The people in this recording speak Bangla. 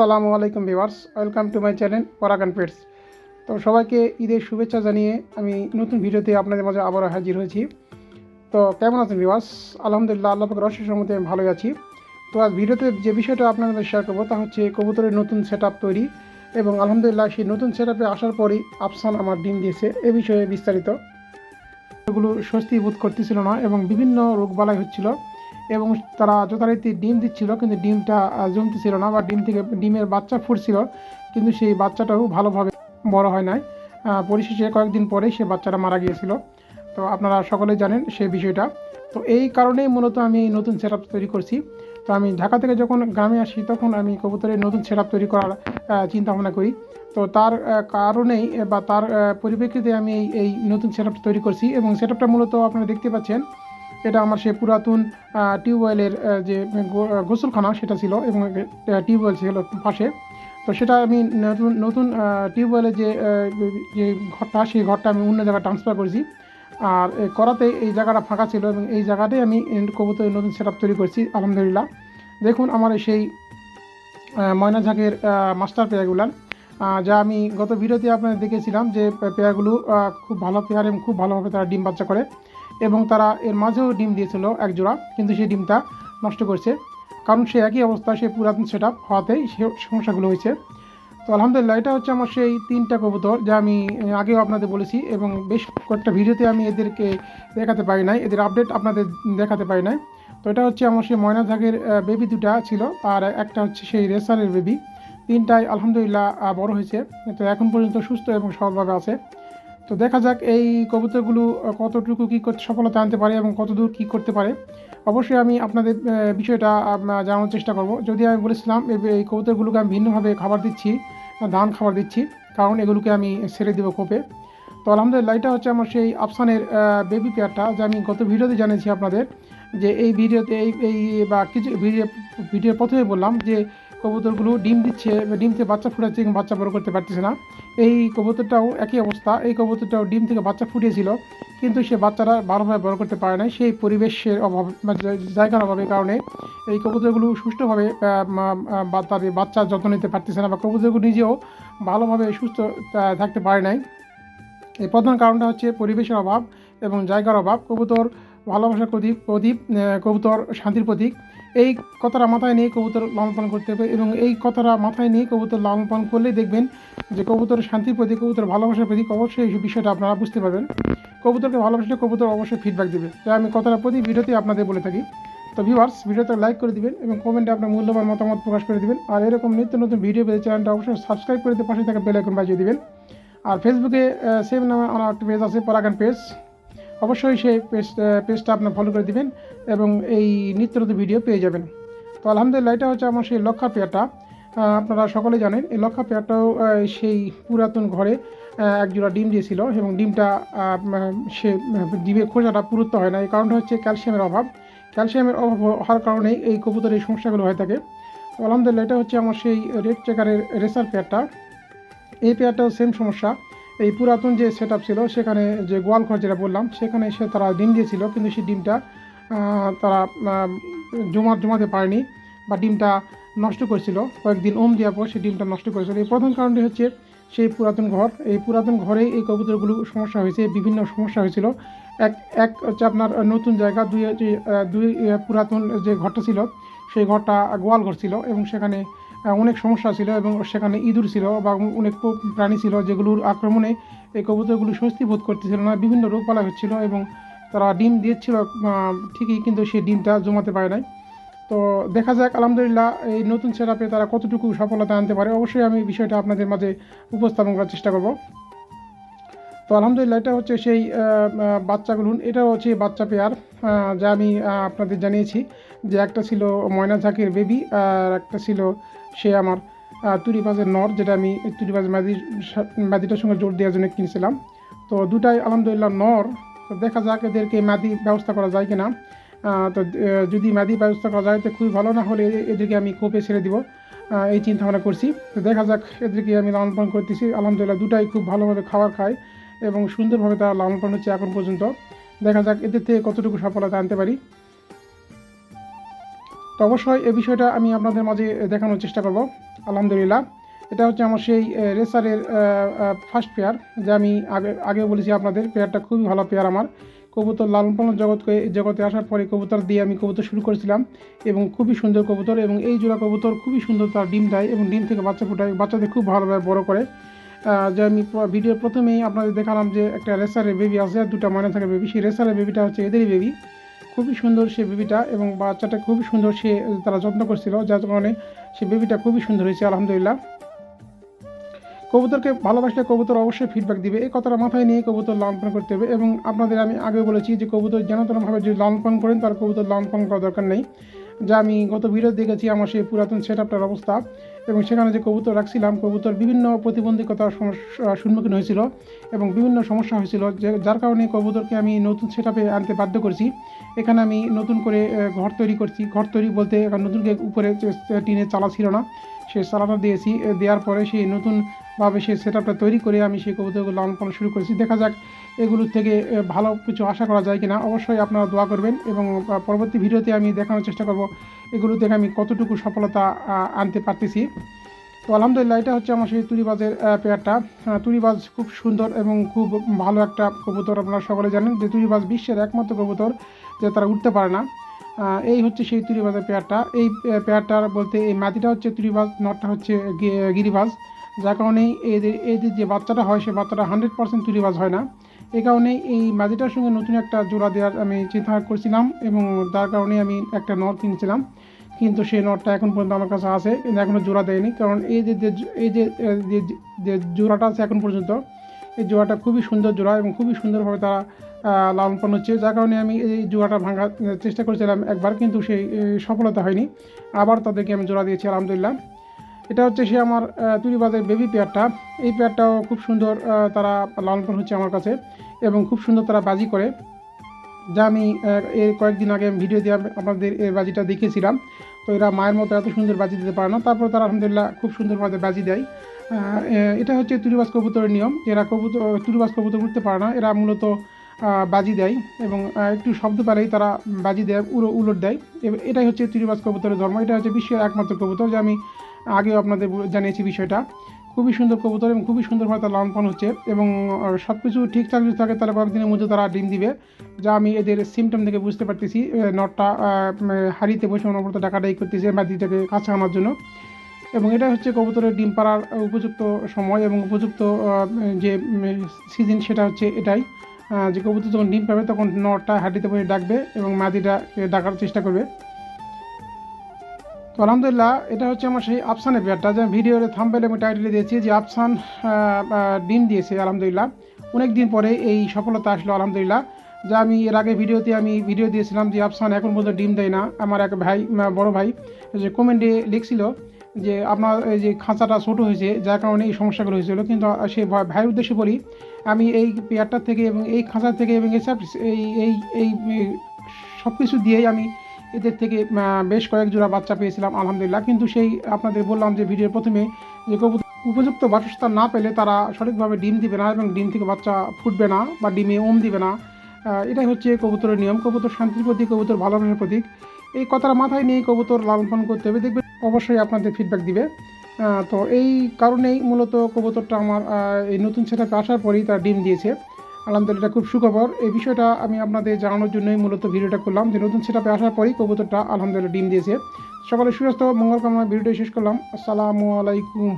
আসসালামু আলাইকুম viewers, welcome to my channel Paragan pets তো সবাইকে ঈদের শুভেচ্ছা জানিয়ে আমি নতুন ভিডিওতে আপনাদের মাঝে আবারও হাজির হয়েছি। তো কেমন আছেন ভিউয়ার্স? আলহামদুলিল্লাহ, আল্লাহ পাকের রসের সম্মতি আমি ভালোই আছি। তো আজ ভিডিওতে যে বিষয়টা আপনাদের শেয়ার করব তা হচ্ছে কবুতরের নতুন সেট তৈরি এবং আলহামদুলিল্লাহ সেই নতুন সেট আসার পরই আফসান আমার ডিম দিয়েছে, এ বিষয়ে বিস্তারিত। এগুলো স্বস্তি বোধ করতেছিল না এবং বিভিন্ন রোগবালাই হচ্ছিল। এবং তারা যথারীতি ডিম দিচ্ছিল কিন্তু ডিমটা আহ, জমতেছিল না বা ডিম থেকে ডিমের বাচ্চা ফুটছিল কিন্তু সেই বাচ্চাটাও ভালোভাবে বড় হয় নাই। পরিশেষে কয়েকদিন পরে সে বাচ্চাটা মারা গিয়েছিল। তো আপনারা সকলেই জানেন সেই বিষয়টা। তো এই কারণেই মূলত আমি নতুন সেট তৈরি করছি। তো আমি ঢাকা থেকে যখন গ্রামে আসি তখন আমি কবুতরের নতুন সেট তৈরি করার চিন্তা ভাবনা করি। তো তার কারণেই বা তার পরিপ্রেক্ষিতে আমি এই নতুন সেট তৈরি করছি এবং সেটআপটা মূলত আপনারা দেখতে পাচ্ছেন এটা আমার সেই পুরাতন টিউবওয়েলের যে গোসলখানা সেটা ছিল এবং টিউবওয়েল ছিল পাশে। তো সেটা আমি নতুন নতুন টিউবওয়েলের যে যে ঘরটা সেই ঘরটা আমি অন্য জায়গায় ট্রান্সফার করেছি। আর করাতে এই জায়গাটা ফাঁকা ছিল এবং এই জায়গাটাই আমি কবুতরের নতুন সেট আপ তৈরি করছি আলহামদুলিল্লাহ। দেখুন আমার সেই ময়না ঝাঁকের মাস্টার পেয়ারগুলান আহ, যা আমি গত ভিডিওতে আপনাদের দেখেছিলাম যে পেয়ারগুলো খুব ভালো পেয়ার এবং খুব ভালোভাবে তারা ডিম বাচ্চা করে। এবং তারা এর মাঝেও ডিম দিয়েছিল এক জোড়া, কিন্তু সেই ডিমটা নষ্ট করছে। কারণ সে একই অবস্থা সে পুরাতন সেট আপ হওয়াতেই সে সমস্যাগুলো হয়েছে। তো আলহামদুলিল্লাহ, এটা হচ্ছে আমার সেই তিনটা কবুতর যা আমি আগেও আপনাদের বলেছি এবং বেশ কয়েকটা ভিডিওতে আমি এদেরকে দেখাতে পারি নাই, এদের আপডেট আপনাদের দেখাতে পারি নাই। তো এটা হচ্ছে আমার সেই ময়না ঝাঁকের বেবি দুটা ছিল, আর একটা হচ্ছে সেই রেসারের বেবি তিনটাই আলহামদুলিল্লাহ বড় হয়েছে। তো এখন পর্যন্ত সুস্থ এবং সবলভাবে আছে। তো দেখা যাক এই কবুতরগুলো কতটুকু কী করতে সফলতা আনতে পারে এবং কতদূর কী করতে পারে। অবশ্যই আমি আপনাদের বিষয়টা জানানোর চেষ্টা করব। যদি আমি বলেছিলাম এই কবুতরগুলোকে আমি ভিন্নভাবে খাবার দিচ্ছি, ধান খাবার দিচ্ছি, কারণ এগুলোকে আমি ছেড়ে দেবো কোপে তো আলহামদুলিল্লাহ, এটা হচ্ছে আমার সেই আফসানের বেবি পেয়ারটা যে আমি গত ভিডিওতে জানিয়েছি আপনাদের, যে এই ভিডিওতে, এই এই, বা কিছু ভিডিও, ভিডিওর প্রথমে বললাম যে কবুতরগুলো ডিম দিচ্ছে, ডিম থেকে বাচ্চা ফুটাচ্ছে এবং বাচ্চা বড় করতে পারতেছে না। এই কবুতরটাও একই অবস্থা, এই কবুতরটাও ডিম থেকে বাচ্চা ফুটিয়েছিল কিন্তু সে বাচ্চারা ভালোভাবে বড় করতে পারে না সেই পরিবেশের অভাব জায়গার অভাবের কারণে এই কবুতরগুলো সুষ্ঠুভাবে তাদের বাচ্চার যত্ন নিতে পারতেছে না বা কবুতরগুলো নিজেও ভালোভাবে সুস্থ থাকতে পারে নাই। এই প্রধান কারণটা হচ্ছে পরিবেশের অভাব এবং জায়গার অভাব। কবুতর ভালোবাসার প্রদীপ প্রদীপ কবুতর, শান্তির প্রতীক। এই কথাটা মাথায় নিয়ে কবুতর লালন পালন করতে হবে এবং এই কথাটা মাথায় নিয়ে কবুতর লালন পালন করলেই দেখবেন যে কবুতর শান্তির প্রতীক, কবুতর ভালোবাসার প্রতীক অবশ্যই এই বিষয়টা আপনারা বুঝতে পারবেন। কবুতরকে ভালোবাসলে কবুতর অবশ্যই ফিডব্যাক দেবে। তাই আমি কথাটা প্রতি ভিডিওতেই আপনাদের বলে থাকি। তো ভিউয়ার্স ভিডিওতে লাইক করে দিবেন এবং কমেন্টে আপনার মূল্যবান মতামত প্রকাশ করে দিবেন। আর এরকম নিত্য নতুন ভিডিও পেতে চ্যানেলটা অবশ্যই সাবস্ক্রাইব করে দিয়ে পাশে থাকা বেল আইকন বাজিয়ে দিবেন। আর ফেসবুকে সেম নামে আমার একটা পেজ আছে পরাগান পেজ অবশ্যই সেই পেজ পেজটা আপনার ফলো করে দিবেন এবং এই নিত্য নতুন ভিডিও পেয়ে যাবেন। তো আলহামদুলিল্লাহ এটা হচ্ছে আমার সেই লক্ষা পেয়ারটা। আপনারা সকলে জানেন এই লক্ষা পেয়ারটাও সেই পুরাতন ঘরে আহ, এক জোড়া ডিম দিয়েছিল এবং ডিমটা সে ডিমের খোঁজাটা পুরুত্ব হয় না। এই কারণটা হচ্ছে ক্যালসিয়ামের অভাব। ক্যালসিয়ামের অভাব হওয়ার কারণেই এই কবুতরের এই সমস্যাগুলো হয়ে থাকে। আলহামদুলিল্লাহ এটা হচ্ছে আমার সেই রেড চেকারের রেসার পেয়ারটা। এই পেয়ারটাও সেম সমস্যা। এই পুরাতন যে সেট ছিল, সেখানে যে গোয়াল ঘর যেটা বললাম, সেখানে সে তারা ডিম দিয়েছিল, কিন্তু সেই ডিমটা তারা জমা জমাতে পারেনি বা ডিমটা নষ্ট করেছিল। কয়েকদিন ওম দেওয়ার পর সেই ডিমটা নষ্ট করেছিল। এই প্রধান কারণটি হচ্ছে সেই পুরাতন ঘর। এই পুরাতন ঘরে এই কবুতরগুলো সমস্যা হয়েছে, বিভিন্ন সমস্যা হয়েছিল। এক এক হচ্ছে আপনার নতুন জায়গা, দুই দুই পুরাতন যে ঘরটা ছিল, সেই ঘরটা গোয়াল ঘর ছিল এবং সেখানে অনেক সমস্যা ছিল এবং সেখানে ইঁদুর ছিল বা অনেক প্রাণী ছিল যেগুলোর আক্রমণে এই কবুতরগুলো স্বস্তি বোধ করতেছিল না, বিভিন্ন রোগবালাই হচ্ছিল এবং তারা ডিম দিয়েছিল ঠিকই কিন্তু সেই ডিমটা জমাতে পারে নাই। তো দেখা যাক, আলহামদুলিল্লাহ এই নতুন সেটআপে তারা কতটুকু সফলতা আনতে পারে। অবশ্যই আমি বিষয়টা আপনাদের মাঝে উপস্থাপন করার চেষ্টা করব। তো আলহামদুলিল্লাহ, এটা হচ্ছে সেই বাচ্চাগুলো এটা হচ্ছে বাচ্চা পেয়ার যা আমি আপনাদের জানিয়েছি। যে একটা ছিল ময়না ঝাঁকের বেবি আর একটা ছিল সে আমার তুরিবাজের নর যেটা আমি তুরিবাজ ম্যাদি ম্যাদিটার সঙ্গে জোর দেওয়ার জন্য কিনেছিলাম। তো দুটাই আলহামদুলিল্লাহ নর। তো দেখা যাক এদেরকে ম্যাদি ব্যবস্থা করা যায় কিনা। তো যদি ম্যাদি ব্যবস্থা করা যায় তো খুবই ভালো, না হলে এদেরকে আমি কোপে ছেড়ে দিব। এই চিন্তা ভাবনা করছি। তো দেখা যাক এদেরকে আমি লালন পালন করতেছি। আলহামদুলিল্লাহ দুটাই খুব ভালোভাবে খাবার খায় এবং সুন্দরভাবে তারা লালন পালন হচ্ছে এখন পর্যন্ত। দেখা যাক এদের থেকে কতটুকু সফলতা আনতে পারি। তো অবশ্যই এই বিষয়টা আমি আপনাদের মাঝে দেখানোর চেষ্টা করব, আলহামদুলিল্লাহ। এটা হচ্ছে আমার সেই রেসারের ফার্স্ট পেয়ার যা আমি আগে আগে বলেছি আপনাদের পেয়ারটা খুবই ভালো পেয়ার আমার। কবুতর লালন পালন জগৎকে, জগতে আসার পরে কবুতর দিয়ে আমি কবুতর শুরু করেছিলাম এবং খুবই সুন্দর কবুতর এবং এই জোড়া কবুতর খুবই সুন্দর তার ডিম দেয় এবং ডিম থেকে বাচ্চা ফোটায়, বাচ্চাদের খুব ভালোভাবে বড় করে। যে আমি ভিডিওর প্রথমেই আপনাদের দেখালাম যে একটা রেসারের বেবি আছে, দুটো ময়না থাকে বেবি সেই রেসারের বেবিটা হচ্ছে এদেরই বেবি খুবই সুন্দর সে বেবিটা এবং বাচ্চাটা খুবই সুন্দর সে, তারা যত্ন করছিল, যার কারণে সে বেবিটা খুবই সুন্দর হয়েছে, আলহামদুলিল্লাহ। কবুতরকে ভালোবাসলে কবুতর অবশ্যই ফিডব্যাক দিবে। এই কথাটা মাথায় নিয়ে কবুতর লালন পালন করতে হবে এবং আপনাদের আমি আগে বলেছি যে কবুতর যেন তেনভাবে যদি লালন পালন করেন, তার কবুতর লালন পালন করার দরকার নেই। যা আমি গত ভিডিও দেখেছি, আমার সেই পুরাতন সেট আপটার অবস্থা। এবং সেখানে যে কবুতর রাখছিলাম, কবুতর বিভিন্ন প্রতিবন্ধকতার সমস্যা সম্মুখীন হয়েছিল এবং বিভিন্ন সমস্যা হয়েছিল, যে যার কারণে কবুতরকে আমি নতুন সেট আনতে বাধ্য করছি। এখানে আমি নতুন করে ঘর তৈরি করছি। ঘর তৈরি বলতে নতুন উপরে টিনের চালা ছিল না, সে চালাটা দিয়েছি। দেওয়ার পরে সেই নতুনভাবে সেই সেট তৈরি করে আমি সেই কবুতরগুলো লালন পালন শুরু করেছি। দেখা যাক এগুলোর থেকে ভালো কিছু আশা করা যায় কিনা অবশ্যই আপনারা দোয়া করবেন এবং পরবর্তী ভিডিওতে আমি দেখানোর চেষ্টা করব এগুলো থেকে আমি কতটুকু সফলতা আনতে পারতেছি। তো আলহামদুলিল্লাহ, এটা হচ্ছে আমার সেই তুরিবাজের পেয়ারটা। তুরিবাজ খুব সুন্দর এবং খুব ভালো একটা কবুতর আপনারা সকলে জানেন যে তুরিবাজ বিশ্বের একমাত্র কবুতর যে তারা উঠতে পারে না। এই হচ্ছে সেই তুরিবাজের পেয়ারটা। এই পেয়ারটার বলতে এই মাটিটা হচ্ছে তুরিবাজ, নটটা হচ্ছে গিরিবাজ। যার কারণে এদের এদের যে বাচ্চাটা হয়, সে বাচ্চাটা হান্ড্রেড পার্সেন্ট তুরিবাজ হয় না। এই কারণে এই মাটিটার সঙ্গে নতুন একটা জোড়া দেওয়ার আমি চিন্তা করছিলাম এবং তার কারণে আমি একটা নট কিনেছিলাম। কিন্তু সেই নটটা এখন পর্যন্ত আমার কাছে আছে এখনও জোড়া দেয়নি। কারণ এই যে এই যে যে- জোড়াটা আছে এখন পর্যন্ত, এই জোড়াটা খুবই সুন্দর জোড়া এবং খুবই সুন্দরভাবে তারা লালন পালন হচ্ছে। যার কারণে আমি এই জোড়াটা ভাঙার চেষ্টা করেছিলাম একবার, কিন্তু সেই সফলতা হয়নি। আবার তাদেরকে আমি জোড়া দিয়েছি, আলহামদুলিল্লাহ। এটা হচ্ছে সে আমার তুরিবাদের বেবি পেয়ারটা। এই পেয়ারটাও খুব সুন্দর তারা লালন পালন হচ্ছে আমার কাছে এবং খুব সুন্দর তারা বাজি করে। যা আমি এর কয়েকদিন আগে ভিডিও দিয়ে আপ- আপনাদের এই বাজিটা দেখিয়েছিলাম। তো এরা মায়ের মতো এত সুন্দর বাজি দিতে পারে না। তারপর তারা আলহামদুলিল্লাহ খুব সুন্দরভাবে বাজি দেয়। এটা হচ্ছে তুরিবাজ কবুতরের নিয়ম। এরা কবুতর তুরিবাজ কবুতর উঠতে পারে না। এরা মূলত বাজি দেয় এবং একটু শব্দ পেলেই তারা বাজি দেয় উড়ো উলট দেয়। এটাই হচ্ছে তুরিবাজ কবুতরের ধর্ম। এটা হচ্ছে বিশ্বের একমাত্র কবুতর যে আমি আগেও আপনাদের জানিয়েছি বিষয়টা। খুবই সুন্দর কবুতর এবং খুবই সুন্দরভাবে তার লালন হচ্ছে এবং সব কিছু ঠিকঠাক যদি থাকে তাহলে কয়েকদিনের মধ্যে তারা ডিম দিবে, যা আমি এদের সিমটম থেকে বুঝতে পারতেছি নটটা হাড়িতে বসে অনবরত ডাকাডাকি করতেছে মাটিটাকে কাছে আনার জন্য। এবং এটা হচ্ছে কবুতরের ডিম পাড়ার উপযুক্ত সময় এবং উপযুক্ত যে সিজন সেটা হচ্ছে এটাই। যে কবুতর যখন ডিম পাবে তখন নটটা হাঁটিতে বসে ডাকবে এবং মাদিটা ডাকার চেষ্টা করবে। তো আলহামদুলিল্লাহ, এটা হচ্ছে আমার সেই আফসানের পেয়ারটা যে ভিডিওর থাম্বেল এবং টাইটেলে দিয়েছি যে আফসান ডিম দিয়েছে, আলহামদুলিল্লাহ। অনেক দিন পরে এই সফলতা আসলো, আলহামদুলিল্লাহ। যা আমি এর আগে ভিডিওতে আমি ভিডিও দিয়েছিলাম যে আফসান এখন পর্যন্ত ডিম দেয় না। আমার এক ভাই বড় ভাই, যে কমেন্টে লিখছিল যে আপনার এই যে খাঁচাটা ছোটো হয়েছে, যার কারণে এই সমস্যাগুলো হয়েছিল। কিন্তু সে ভাই- ভাইয়ের উদ্দেশ্যে বলি, আমি এই পেয়ারটার থেকে এবং এই খাঁচা থেকে এবং এই এই এই সব কিছু দিয়েই আমি এদের থেকে বেশ কয়েক জোড়া বাচ্চা পেয়েছিলাম, আলহামদুলিল্লাহ। কিন্তু সেই আপনাদের বললাম যে ভিডিওর প্রথমে যে উপযুক্ত বাসস্থান না পেলে তারা সঠিকভাবে ডিম দিবে না এবং ডিম থেকে বাচ্চা ফুটবে না বা ডিমে ওম দিবে না। এটাই হচ্ছে কবুতরের নিয়ম। কবুতর শান্তির প্রতীক, কবুতর ভালোবাসার প্রতীক। এই কথাটা মাথায় নিয়ে কবুতর লালন পালন করতে হবে। দেখবেন অবশ্যই আপনাদের ফিডব্যাক দিবে। তো এই কারণেই মূলত কবুতরটা আমার এই নতুন সেটাপে আসার পরেই তারা ডিম দিয়েছে। আলহামদুলিল্লাহ খুব সুখবর। এই বিষয়টা আমি আপনাদের জানানোর জন্যই মূলত ভিডিওটা করলাম যে নতুন সেটাপে আসার পরেই কবুতরটা আলহামদুলিল্লাহ ডিম দিয়েছে। সকালে সুস্বাস্থ্য মঙ্গল কামনা ভিডিওটা শেষ করলাম। আসসালামু আলাইকুম।